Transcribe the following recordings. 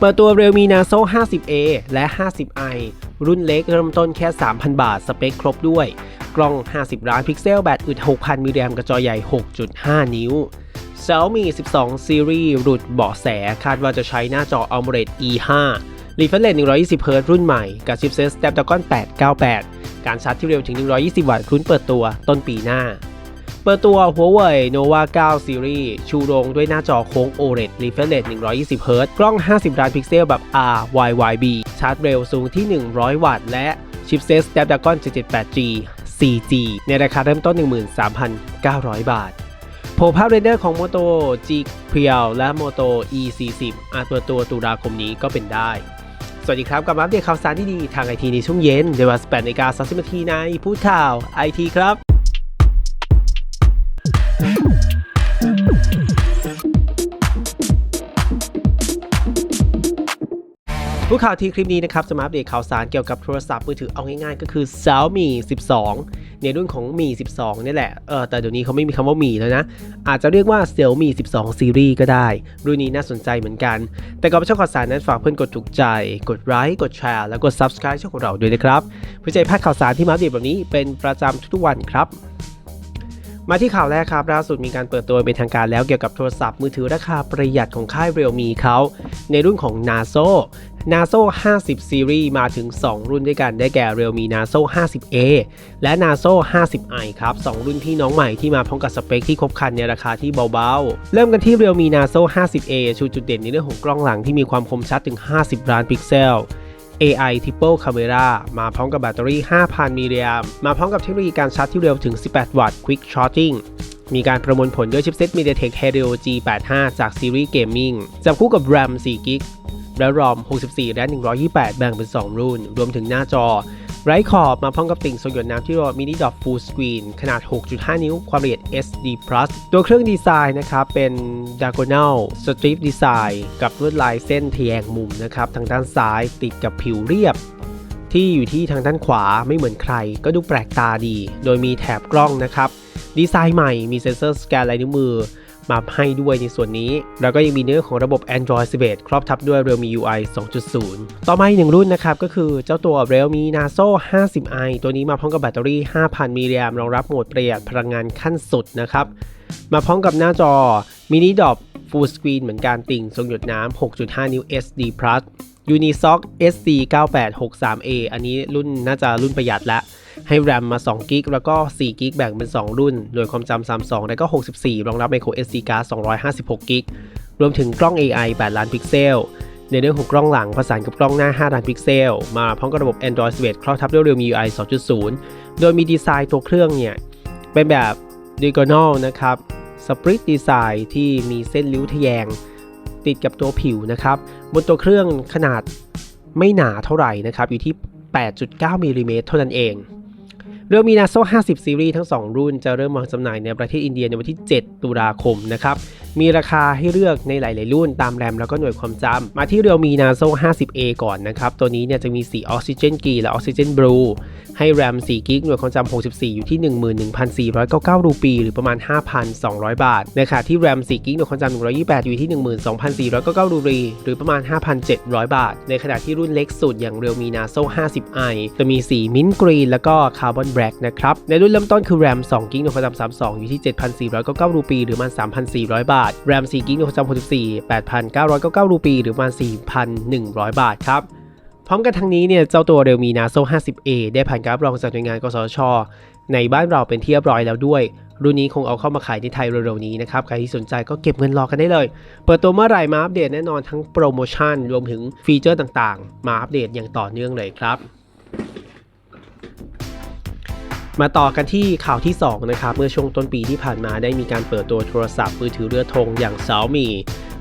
เปิดตัว Realme Naso 50A และ 50i รุ่นเล็กเริ่มต้นแค่ 3,000 บาท สเปคครบด้วย กล้อง 50 ล้านพิกเซล แบตอึด 6,000 มิลลิแอมป์กระจอใหญ่ 6.5 นิ้ว Xiaomi 12 Series หลุดเบาะแส คาดว่าจะใช้หน้าจอ AMOLED E5 Refresh Rate 120 Hz รุ่นใหม่ กับชิปเซต Snapdragon 898 การชาร์จที่เร็วถึง 120 วัตต์รุ่นเปิดตัวต้นปีหน้า เปิดตัว Huawei Nova 9 Series ชูโรงด้วยหน้าจอโค้ง OLED Refresh Rate 120 Hz กล้อง 50 ล้านพิกเซลแบบ RYYB ชาร์จเร็วสูงที่ 100 วัตต์และชิปเซต Snapdragon 778G 4G ในราคาเริ่มต้น 13,900 บาทโผล่ภาพเรนเดอร์ของ Moto G p r i l และ Moto E40 อาจเปิดตัวตุลาคมนี้ก็เป็นได้ สวัสดีครับ กลับมาอัปเดตข่าวสารดีทางไอทีในช่วงเย็นในเวลา18นาฬิกา30นาทีในพูดข่าวไอทีครับ ผู้ข่าวที่คลิปนี้นะครับจะมาอัปเดตข่าวสารเกี่ยวกับโทรศัพท์มือถือเอาง่ายๆ ก็คือ Xiaomi 12 ในรุ่นของมี12นี่แหละเออแต่เดี๋ยวนี้เขาไม่มีคำว่ามีแล้วนะ อาจจะเรียกว่า Xiaomi 12 Series ก็ได้ รุ่นนี้น่าสนใจเหมือนกัน แต่ก่อนไปชมข่าวสารนั้นฝากเพื่อนกดถูกใจ กดไลค์กดแชร์แล้วกด Subscribe ช่องของเราด้วยนะครับเพื่อจะได้พลาดข่าวสารที่มาอัปเดตแบบนี้เป็นประจำทุกๆวันครับ มาที่ข่าวแรกครับล่าสุดมีการเปิดตัวเป็นทางการแล้วเกี่ยวกับโทรศัพท์มือถือราคาประหยัดของค่าย Realme เขาในรุ่นของ Naso Naso 50 Series มาถึง 2 รุ่นด้วยกันได้แก่ Realme Naso 50A และ Naso 50i ครับ 2 รุ่นพี่น้องใหม่ที่มาพร้อมกับสเปคที่ครบครันในราคาที่เบาๆ เริ่มกันที่ Realme Naso 50A ชูจุดเด่นในเรื่องของกล้องหลังที่มีความคมชัดถึง 50 ล้านพิกเซล AI Triple Camera มาพร้อมกับแบตเตอรี่ 5,000 มิลลิแอมป์มาพร้อมกับเทคโนโลยีการชาร์จที่เร็วถึง 18 วัตต์ Quick Charging มีการประมวลผลด้วยชิปเซ็ต MediaTek Helio G85 จากซีรีส์ Gaming จับคู่กับ RAM 4 g b และ ROM 64 และ 128 แบ่งเป็น 2 รุ่น รวมถึงหน้าจอ ไร้ขอบมาพร้อมกับติ่งส่องหยดน้ำที่รียกว่า Mini Dot Full Screen ขนาด 6.5 นิ้ว ความละเอียด SD Plus ตัวเครื่องดีไซน์นะครับ เป็น Diagonal Strip Design กับลวดลายเส้นทแยงมุมนะครับ ทางด้านซ้ายติดกับผิวเรียบ ที่อยู่ที่ทางด้านขวาไม่เหมือนใคร ก็ดูแปลกตาดี โดยมีแถบกล้องนะครับ ดีไซน์ใหม่มีเซ็นเซอร์สแกนลายนิ้วมือ มาให้ด้วยในส่วนนี้ แล้วก็ยังมีเนื้อของระบบ Android 11 ครอบทับด้วย Realme UI 2.0 ต่อมาอีกหนึ่งรุ่นนะครับ ก็คือเจ้าตัว Realme Naso 50i ตัวนี้มาพร้อมกับแบตเตอรี่ 5,000 มิลลิแอมป์รองรับโหมดประหยัดพลังงานขั้นสุดนะครับ มาพร้อมกับหน้าจอมินิดอปฟูลสกรีนเหมือนการติ่งทรงหยดน้ำ6.5 นิ้ว SD Plus Unisoc SC 9863A อันนี้รุ่นน่าจะรุ่นประหยัดล้วให้ RAM มา2กิกแล้วก็4กิกแบ่งเป็น 2 รุ่น โดยความจำ32แล้วก็ 64 รองรับ micro SD card 256กิกรวมถึงกล้อง AI 8 ล้านพิกเซล ในเรื่องของกล้องหลังผสานกับกล้องหน้า 5 ล้านพิกเซล มาพร้อมกับระบบ Android 11 ครอบทับด้วย Realme UI 2.0 โดยมีดีไซน์ตัวเครื่องเนี่ย เป็นแบบ diagonal นะครับ split design ที่มีเส้นริ้วทะแยง ติดกับตัวผิวนะครับบนตัวเครื่องขนาดไม่หนาเท่าไหร่นะครับอยู่ที่ 8.9มิลลิเมตรเท่านั้นเองเรื่องมีนาโซ50 ซีรีส์ทั้ง 2 รุ่นจะเริ่มวางจำหน่ายในประเทศอินเดียในวันที่ 7 ตุลาคมนะครับ มีราคาให้เลือกในหลาย ๆ รุ่นตามแรมแล้วก็หน่วยความจำมาที่เรียวมี Naso 50A ก่อนนะครับ ตัวนี้เนี่ยจะมีสี Oxygen Green และ Oxygen Blue ให้ RAM 4 g b หน่วยความจำ64 อยู่ที่ 11,499 รูปี หรือประมาณ 5,200 บาทในขณะที่ RAM 4 g b หน่วยความจำ128 อยู่ที่ 12,499 รูปี หรือประมาณ 5,700 บาท ในขณะที่รุ่นเล็กสุดอย่าง Realme Naso 50i จะมีสี Mint Green แล้วก็ Carbon Black นะครับในรุ่นเริ่มต้นคือ RAM 2 g b หน่วยความจำ32 อยู่ที่ 7,499 รูปี หรือประมาณ 3,400 บาท RAM 4 g b หน่วยความจำ64 8,999 รูปี หรือประมาณ 4,100 บาทครับ พร้อมกันทั้งนี้เนี่ยเจ้าตัว Realme Naso 50A ได้ผ่านการรับรองจากหน่วยงานกสช ในบ้านเราเป็นที่เรียบร้อยแล้วด้วย รุ่นนี้คงเอาเข้ามาขายในไทยเร็วๆนี้นะครับ ใครที่สนใจก็เก็บเงินรอกันได้เลย เปิดตัวเมื่อไหร่มาอัปเดตแน่นอนทั้งโปรโมชั่นรวมถึงฟีเจอร์ต่างๆ มาอัปเดตอย่างต่อเนื่องเลยครับ มาต่อกันที่ข่าวที่ 2 นะครับ เมื่อช่วงต้นปีที่ผ่านมาได้มีการเปิดตัวโทรศัพท์มือถือเรือธงอย่าง Xiaomi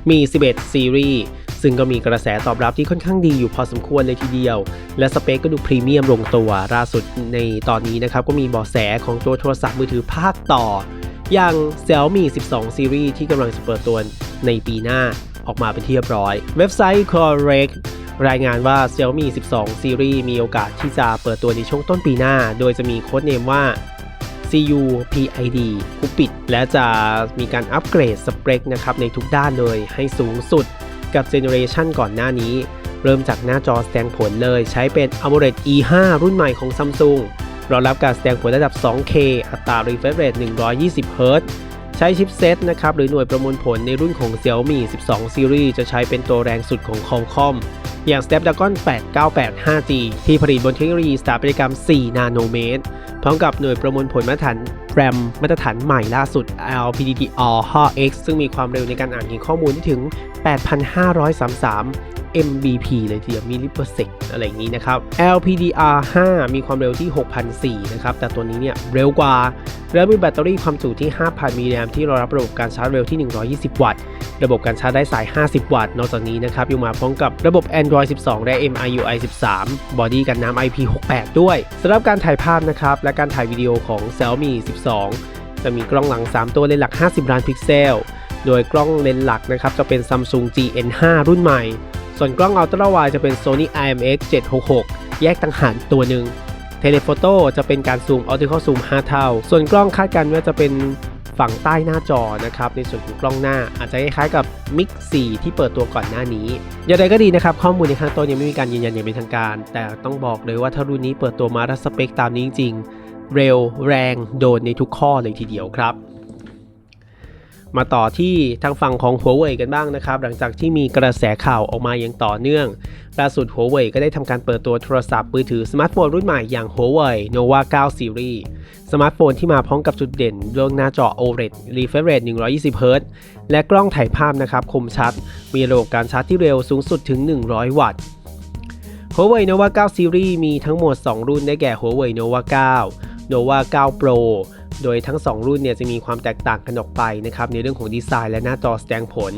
มี 11 ซีรีส์ซึ่งก็มีกระแสตอบรับที่ค่อนข้างดีอยู่พอสมควรเลยทีเดียว และสเปคก็ดูพรีเมียมลงตัวล่าสุดในตอนนี้นะครับ ก็มีเบาะแสของตัวโทรศัพท์มือถือภาคต่อ อย่าง Xiaomi 12 ซีรีส์ที่กำลังจะเปิดตัวในปีหน้าออกมาเป็นที่เรียบร้อย เว็บไซต์ Correct รายงานว่า Xiaomi 12ซีรีส์มีโอกาสที่จะเปิดตัวในช่วงต้นปีหน้า โดยจะมีโค้ดเนมว่า CUPID คุปิด และจะมีการอัปเกรดสเปคนะครับในทุกด้านเลยให้สูงสุดกับเจเนอเรชันก่อนหน้านี้ เริ่มจากหน้าจอแสดงผลเลยใช้เป็น AMOLED E5 รุ่นใหม่ของ Samsung รองรับการแสดงผลระดับ 2K อัตรา refresh rate 120 Hz ใช้ชิปเซตนะครับหรือหน่วยประมวลผลในรุ่นของ Xiaomi 12 Series จะใช้เป็นตัวแรงสุดของ Qualcomm อย่าง Snapdragon 898 5G ที่ผลิตบนเทคโนโลยีสถาปัตยกรรม 4 นาโนเมตร พร้อมกับหน่วยประมวลผลมาตรฐาน RAM มาตรฐานใหม่ล่าสุด LPDDR 5X ซึ่งมีความเร็วในการอ่านเขียนข้อมูลที่ถึง 8,533 Mbp เลยทีเดียวมิลลิเปอร์เซกอะไรอย่างนี้นะครับ LPDR 5 มีความเร็วที่ 6,004นะครับ แต่ตัวนี้เนี่ยเร็วกว่า แล้วมีแบตเตอรี่ความจุที่ 5,000มิลลิแอมที่รองรับระบบการชาร์จเร็วที่ 120 วัตต์ ระบบการชาร์จได้สาย 50 วัตต์ นอกจากนี้นะครับยังมาพร้อมกับระบบ Android 12 และ MIUI 13 บอดี้กันน้ำ IP68 ด้วยสำหรับการถ่ายภาพนะครับและการถ่ายวิดีโอของ Xiaomi 12 จะมีกล้องหลัง 3 ตัวเลนหลัก 50 ล้านพิกเซล โดยกล้องเลนหลักนะครับจะเป็น Samsung GN5 รุ่นใหม่ ส่วนกล้องอัลตร้าไวจะเป็น Sony IMX 766 แยกต่างหากตัวหนึ่งเทเลโฟโต้จะเป็นการซูมออ p ติคอลซูม 5 เท่า ส่วนกล้องคาดการณ์ว่าจะเป็น ฝั่งใต้หน้าจอนะครับในส่วนของกล้องหน้า อาจจะคล้ายๆกับ Mix 4 ที่เปิดตัวก่อนหน้านี้อย่างไรก็ดีนะครับ ข้อมูลในข้างต้นยังไม่มีการยืนยันอย่างเป็นทางการ แต่ต้องบอกเลยว่าถ้ารุ่นนี้เปิดตัวมาแล้วสเปคตามนี้จริงๆ เร็วแรงโดนในทุกข้อเลยทีเดียวครับ มาต่อที่ทางฝั่งของ Huawei กันบ้างนะครับหลังจากที่มีกระแสข่าวออกมาอย่างต่อเนื่องล่าสุด Huawei ก็ได้ทำการเปิดตัวโทรศัพท์มือถือสมาร์ทโฟนรุ่นใหม่อย่าง Huawei Nova 9 Series สมาร์ทโฟนที่มาพร้อมกับจุดเด่นเรื่องหน้าจอ OLED refresh rate 120 Hz และกล้องถ่ายภาพนะครับคมชัด มีระบบการชาร์จที่เร็วสูงสุดถึง 100 วัตต์ Huawei Nova 9 Series มีทั้งหมด 2 รุ่นได้แก่ Huawei Nova 9 Nova 9 Pro โดยทั้ง 2 รุ่นเนี่ยจะมีความแตกต่างกันออกไปนะครับในเรื่องของดีไซน์และหน้าจอแสดงผล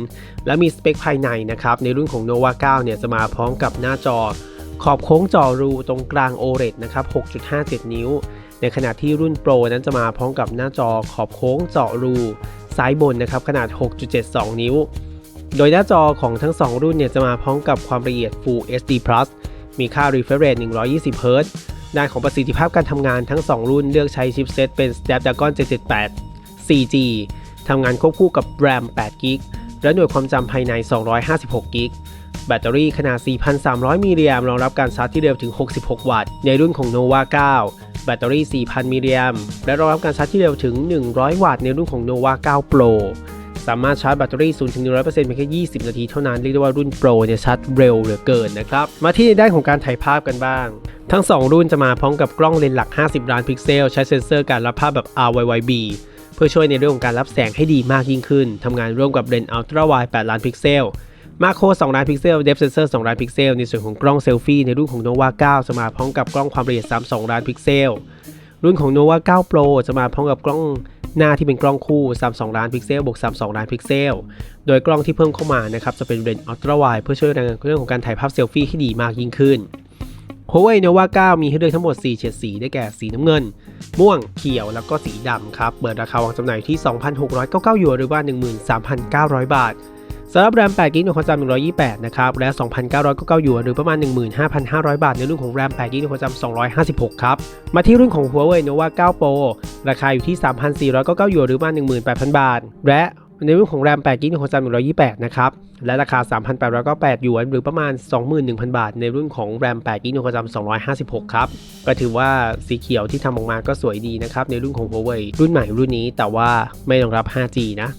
และมีสเปคภายในนะครับในรุ่นของ Nova 9เนี่ยจะมาพร้อมกับหน้าจอ ขอบโค้งจอรูตรงกลาง OLED นะครับ 6.57 นิ้ว ในขณะที่รุ่น Pro นั้นจะมาพร้อมกับหน้าจอขอบโค้งเจาะรูซ้ายบนนะครับขนาด 6.72 นิ้ว โดยหน้าจอของทั้ง 2 รุ่นเนี่ยจะมาพร้อมกับความละเอียด Full HD Plus มีค่า refresh rate 120 Hz ด้านของประสิทธิภาพการทำงานทั้ง 2 รุ่นเลือกใช้ชิปเซตเป็น Snapdragon 778 4G ทำงานควบคู่กับ RAM 8 g b และหน่วยความจำภายใน 256 g b แบตเตอรี่ขนาด 4,300 มิลลิแอมรองรับการชาร์จที่เร็วถึง 66 วัตต์ ในรุ่นของ Nova 9 แบตเตอรี่ 4,000 มิลลิแอมและรองรับการชาร์จที่เร็วถึง 100 วัตต์ ในรุ่นของ Nova 9 Pro สามารถชาร์จแบตเตอรี่ 0 ถึง 100%เพียงแค่ 20 นาทีเท่านั้น เรียกได้ว่ารุ่น Pro เนี่ยชาร์จเร็วเหลือเกินนะครับ มาที่ในด้านของการถ่ายภาพกันบ้าง ทั้ง 2 รุ่นจะมาพร้อมกับกล้องเลนส์หลัก 50 ล้านพิกเซล ใช้เซ็นเซอร์การรับภาพแบบ RYYB เพื่อช่วยในเรื่องของการรับแสงให้ดีมากยิ่งขึ้นทำงานร่วมกับเลนส์อัลตร้าไวด์8ล้านพิกเซลมาโคร2ล้านพิกเซล เดฟเซนเซอร์ 2 ล้านพิกเซล ในส่วนของกล้องเซลฟี่ในรุ่นของ Nova 9 จะมาพร้อมกับกล้องความละเอียด 32 ล้านพิกเซล รุ่นของ Nova 9 Pro จะมาพร้อมกับกล้อง หน้าที่เป็นกล้องคู่ 32 ล้านพิกเซลบวก 32 ล้านพิกเซล โดยกล้องที่เพิ่มเข้ามานะครับจะเป็นเลนส์อัลตร้าไวด์เพื่อช่วยในเรื่องของการถ่ายภาพเซลฟี่ที่ดีมากยิ่งขึ้น Huawei Nova 9 มีให้เลือกทั้งหมด 4 เฉดสีได้แก่สีน้ำเงิน ม่วง เขียว แล้วก็สีดำครับ เปิดราคาวางจำหน่ายที่ 2,699หยวนหรือว่า 13,900 บาท สำหรับแรม8กิกในความจำ128 นะครับ และ 2,999หยวนหรือประมาณ 15,500 บาท ในรุ่นของแรม8กิกในความจำ256 ครับ มาที่รุ่นของ Huawei Nova 9 Pro ราคาอยู่ที่ 3,499หยวนหรือประมาณ 18,000 บาท และในรุ่นของแรม8กิกในความจำ128 นะครับ และราคา 3,898หยวนหรือประมาณ 21,000 บาท ในรุ่นของแรม8กิกในความจำ256 ครับ ก็ถือว่าสีเขียวที่ทำออกมาก็สวยดีนะครับในรุ่นของ Huawei รุ่นใหม่รุ่นนี้แต่ว่าไม่รองรับ 5G นะ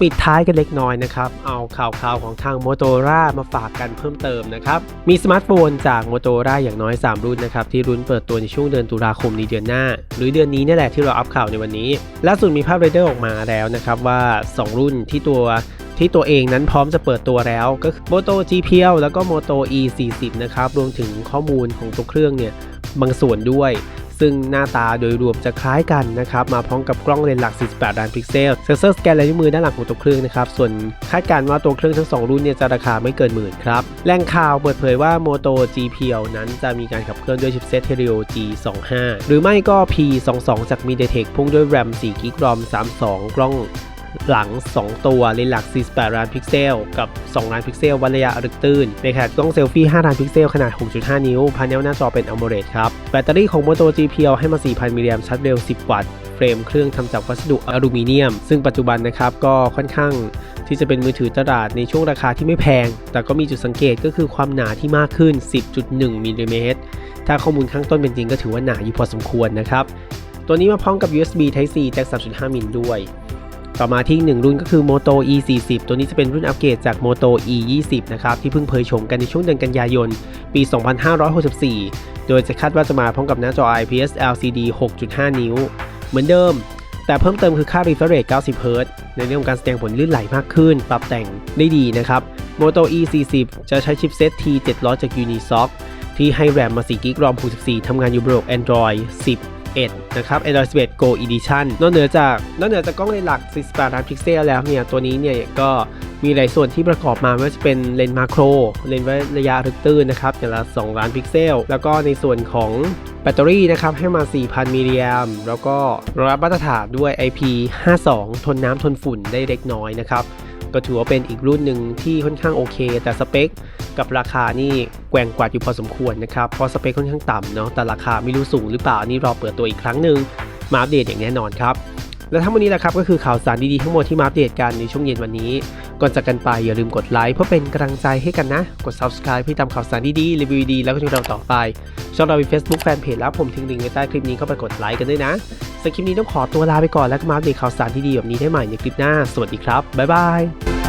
ปิดท้ายกันเล็กน้อยนะครับ เอาข่าวๆของทาง Motorola มาฝากกันเพิ่มเติมนะครับ มีสมาร์ทโฟนจาก Motorola อย่างน้อย 3 รุ่นนะครับ ที่รุ่นเปิดตัวในช่วงเดือนตุลาคมนี้เดือนหน้า หรือเดือนนี้นี่แหละที่เราอัพข่าวในวันนี้ ล่าสุดมีภาพเรเดอร์ออกมาแล้วนะครับว่า 2 รุ่นที่ตัวที่ตัวเองนั้นพร้อมจะเปิดตัวแล้ว ก็คือ Moto GPL แล้วก็ Moto E40 นะครับรวมถึงข้อมูลของตัวเครื่องเนี่ยบางส่วนด้วย ซึ่งหน้าตาโดยรวมจะคล้ายกันนะครับ มาพร้อมกับกล้องเลนส์หลัก 48 ล้านพิกเซล เซ็นเซอร์สแกนลายนิ้วมือด้านหลังของตัวเครื่องนะครับ ส่วนคาดการณ์ว่าตัวเครื่องทั้ง 2 รุ่นเนี่ยจะราคาไม่เกินหมื่นครับ แหล่งข่าวเปิดเผยว่า Moto GPL นั้นจะมีการขับเคลื่อนด้วยชิปเซต Helio G25 หรือไม่ก็ P22 จาก MediaTek พุ่งด้วย RAM 4 g b ROM 32 กล้อง หลัง 2 ตัวเลนส์หลัก 48 ล้านพิกเซล กับ 2 ล้านพิกเซลวัดระยะรึกตื้นในขณะกล้องเซลฟี่ 5 ล้านพิกเซล ขนาด 6.5 นิ้วพาเนลหน้าจอเป็น AMOLED ครับ แบตเตอรี่ของ Moto G Pure ให้มา 4,000 มิลลิแอมป์ชาร์จเร็ว 10 วัตต์ เฟรมเครื่องทำจากวัสดุอลูมิเนียม ซึ่งปัจจุบันนะครับก็ค่อนข้างที่จะเป็นมือถือตลาดในช่วงราคาที่ไม่แพง แต่ก็มีจุดสังเกตก็คือความหนาที่มากขึ้น 10.1มิลลิเมตร ถ้าข้อมูลข้างต้นเป็นจริงก็ถือว่าหนาอยู่พอสมควรนะครับ ตัวนี้มาพร้อมกับ USB Type C แจ็ค3.5 มิลด้วย ต่อมาที่อีกหนึ่งรุ่นก็คือ Moto E40 ตัวนี้จะเป็นรุ่นอัปเกรดจาก Moto E20 นะครับที่เพิ่งเผยโฉมกันในช่วงเดือนกันยายน ปี 2564 โดยจะคาดว่าจะมาพร้อมกับหน้าจอ IPS LCD 6.5 นิ้ว เหมือนเดิม แต่เพิ่มเติมคือค่า refresh rate 90 Hz ในเรื่องของการแสดงผลลื่นไหลมากขึ้น ปรับแต่งได้ดีนะครับ Moto E40 จะใช้ชิปเซต T700 จาก Unisoc ที่ให้แรมมา4กิกรอม64ทำงานอยู่บนระบบ Android 10 11 นะครับ Android 11 Go Edition นอกเหนือจากนอกเหนือจากกล้องเลนส์หลัก 48 ล้านพิกเซลแล้วเนี่ย ตัวนี้เนี่ยก็มีหลายส่วนที่ประกอบมาไม่ว่าจะเป็นเลนส์มาโคร เลนส์ระยะรึกตื้นนะครับอย่างละ 2 ล้านพิกเซล แล้วก็ในส่วนของแบตเตอรี่นะครับให้มา 4,000 มิลลิแอมแล้วก็รองรับมาตรฐานด้วย IP52 ทนน้ำทนฝุ่นได้เล็กน้อยนะครับ ก็ถือว่าเป็นอีกรุ่นหนึ่งที่ค่อนข้างโอเค แต่สเปคกับราคานี่แกว่งกวาดอยู่พอสมควรนะครับ เพราะสเปคค่อนข้างต่ำเนาะแต่ราคาไม่รู้สูงหรือเปล่านี่รอเปิดตัวอีกครั้งหนึ่งมาอัปเดตอย่างแน่นอนครับ และทั้งหมดนี้แหละครับก็คือข่าวสารดีๆทั้งหมดที่มาอัปเดตกันในช่วงเย็นวันนี้ ก่อนจากกันไปอย่าลืมกดไลค์เพื่อเป็นกำลังใจให้กันนะ กด subscribe เพื่อตามข่าวสารดีๆรีวิวดีแล้วก็ชมเราต่อไปช่องเรามี Facebook Fanpage แล้วผมทิ้งลิงก์ไว้ใต้คลิปนี้เข้าไปกดไลค์กันด้วยนะสำหรับคลิปนี้ต้องขอตัวลาไปก่อนแล้วก็มาอัปเดตข่าวสารที่ดีแบบนี้ได้ใหม่ในคลิปหน้า สวัสดีครับบ๊ายบาย